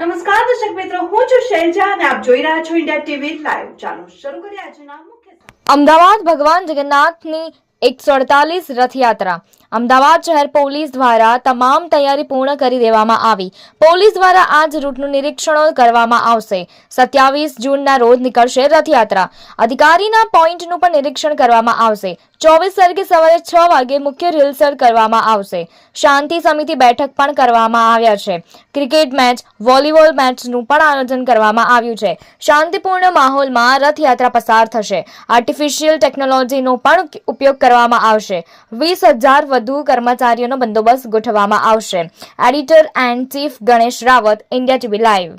નમસ્કાર, દર્શક મિત્રો, હું છું શૈલજા અને આપ જોઈ રહ્યા છો ઇન્ડિયા ટીવી લાઈવ. ચાલો શરૂ કરીએ આજના મુખ્ય અમદાવાદ ભગવાન જગન્નાથની એકસો અડતાલીસ રથયાત્રા. અમદાવાદ શહેર પોલીસ દ્વારા તમામ તૈયારી પૂર્ણ કરી દેવામાં આવી. પોલીસ દ્વારા આજ રૂટનું નિરીક્ષણ કરવામાં આવશે. સત્યાવીસ જૂનના રોજ નીકળશે રથયાત્રા. અધિકારીના પોઈન્ટનું પણ નિરીક્ષણ કરવામાં આવશે. ચોવીસ તારીખે સવારે છ વાગે મુખ્ય રિહર્સલ કરવામાં આવશે. શાંતિ સમિતિ બેઠક પણ કરવામાં આવ્યા છે. ક્રિકેટ મેચ, વોલીબોલ મેચનું પણ આયોજન કરવામાં આવ્યું છે. શાંતિપૂર્ણ માહોલમાં રથયાત્રા પસાર થશે. આર્ટિફિશિયલ ટેકનોલોજીનો પણ ઉપયોગ કરવામાં આવશે. વીસ હજાર વધુ કર્મચારીઓનો બંદોબસ્ત ગોઠવવામાં આવશે. Editor and chief Ganesh Rawat India TV live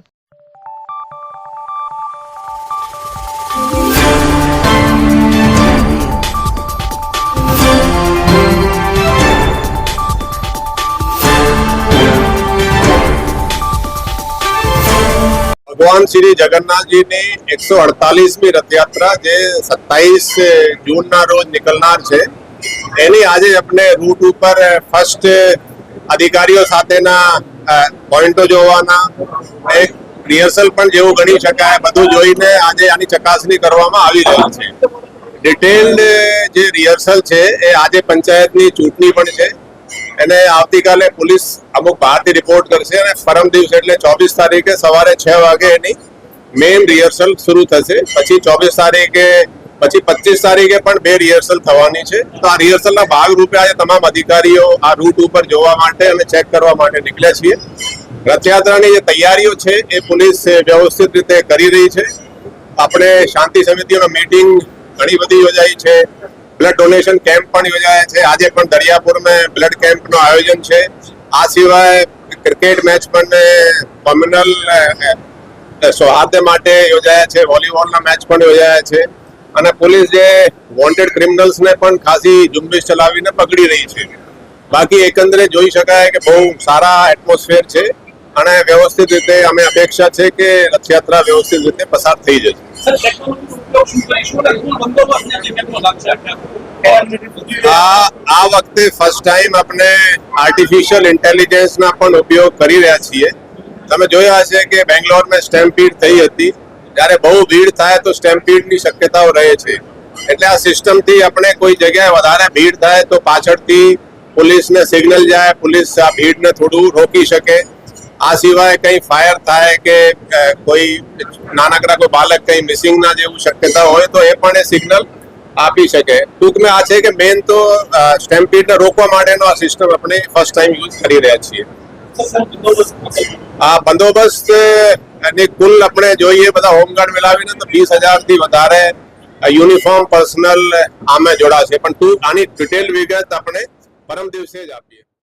ભગવાન શ્રી જગન્નાથજીની એકસો અડતાલીસમી રથયાત્રા જે સત્તાવીસ જૂનના રોજ નીકળનાર છે. એની આજે આપણે રૂટ ઉપર ફર્સ્ટ અધિકારીઓ સાથેના પોઈન્ટો જોવાના એક રિહર્સલ પણ જેવું ગણી શકાય, બધું જોઈને આજે આની ચકાસણી કરવામાં આવી રહી છે. ડિટેલ્ડ જે રિહર્સલ છે, એ આજે પંચાયતની ચૂંટણી પણ છે. એને આવતીકાલે પોલીસ અમુક બહારથી રિપોર્ટ કરશે અને પરમ દિવસે, એટલે ચોવીસ તારીખે સવારે છ વાગે એની મેઇન રિહર્સલ શરૂ થશે. પછી ચોવીસ તારીખે પછી પચીસ તારીખે પણ બે રિહર્સલ થવાની છે. તો આ રિહર્સલના ભાગરૂપે આજે તમામ અધિકારીઓ આ રૂટ ઉપર જોવા માટે અને ચેક કરવા માટે નીકળ્યા છીએ. રથયાત્રાની જે તૈયારીઓ છે એ પોલીસ વ્યવસ્થિત રીતે કરી રહી છે. આપણે શાંતિ સમિતિઓનો મીટિંગ ઘણી બધી યોજાઈ છે. બ્લડ ડોનેશન કેમ્પ પણ યોજાયા છે. આજે પણ દરિયાપુરમાં બ્લડ કેમ્પનું આયોજન છે. આ સિવાય ક્રિકેટ મેચ પણ કોમ્યુનલ સૌહાર્દ માટે યોજાયા છે. વોલીબોલના મેચ પણ યોજાયા છે. અને પોલીસ જે વોન્ટેડ ક્રિમિનલ્સને પણ ખાસી ઝુંબેશ ચલાવીને પકડી રહી છે. બાકી એકંદરે જોઈ શકાય કે બહુ સારા એટમોસ્ફિયર છે અને વ્યવસ્થિત રીતે અમે અપેક્ષા છે કે રથયાત્રા વ્યવસ્થિત રીતે પસાર થઈ જશે. આ આ વખતે ફર્સ્ટ ટાઈમ આપણે આર્ટિફિશિયલ ઇન્ટેલિજન્સના પણ ઉપયોગ કરી રહ્યા છીએ. તમે જોયા હશે કે બેંગ્લોરમાં સ્ટેમ્પીડ થઈ હતી. જ્યારે બહુ ભીડ થાય તો સ્ટેમ્પીડની શક્યતાઓ રહે છે. એટલે આ સિસ્ટમથી આપણે કોઈ જગ્યાએ વધારે ભીડ થાય તો પાછળથી પોલીસને સિગ્નલ જાય પોલીસ આ ભીડને થોડું રોકી શકે. આ સિવાય કંઈ ફાયર થાય કે કોઈ નાનકડા કોઈ બાળક કંઈ મિસિંગ ના જેવું શક્યતા હોય તો એ પણ એ સિગ્નલ આપી શકે. ટૂંકમાં આ છે કે મેઇન તો સ્ટેમ્પીડને રોકવા માટેનો આ સિસ્ટમ આપણે ફર્સ્ટ ટાઈમ યુઝ કરી રહ્યા છીએ. આ બંદોબસ્ત ની કુલ આપણે જોઈએ બધા હોમગાર્ડ મિલાવીને તો વીસથી વધારે યુનિફોર્મ પર્સનલ આમે જોડાશે. પણ આની ડિટેલ વિગત આપણે પરમ દિવસે જ આપીએ.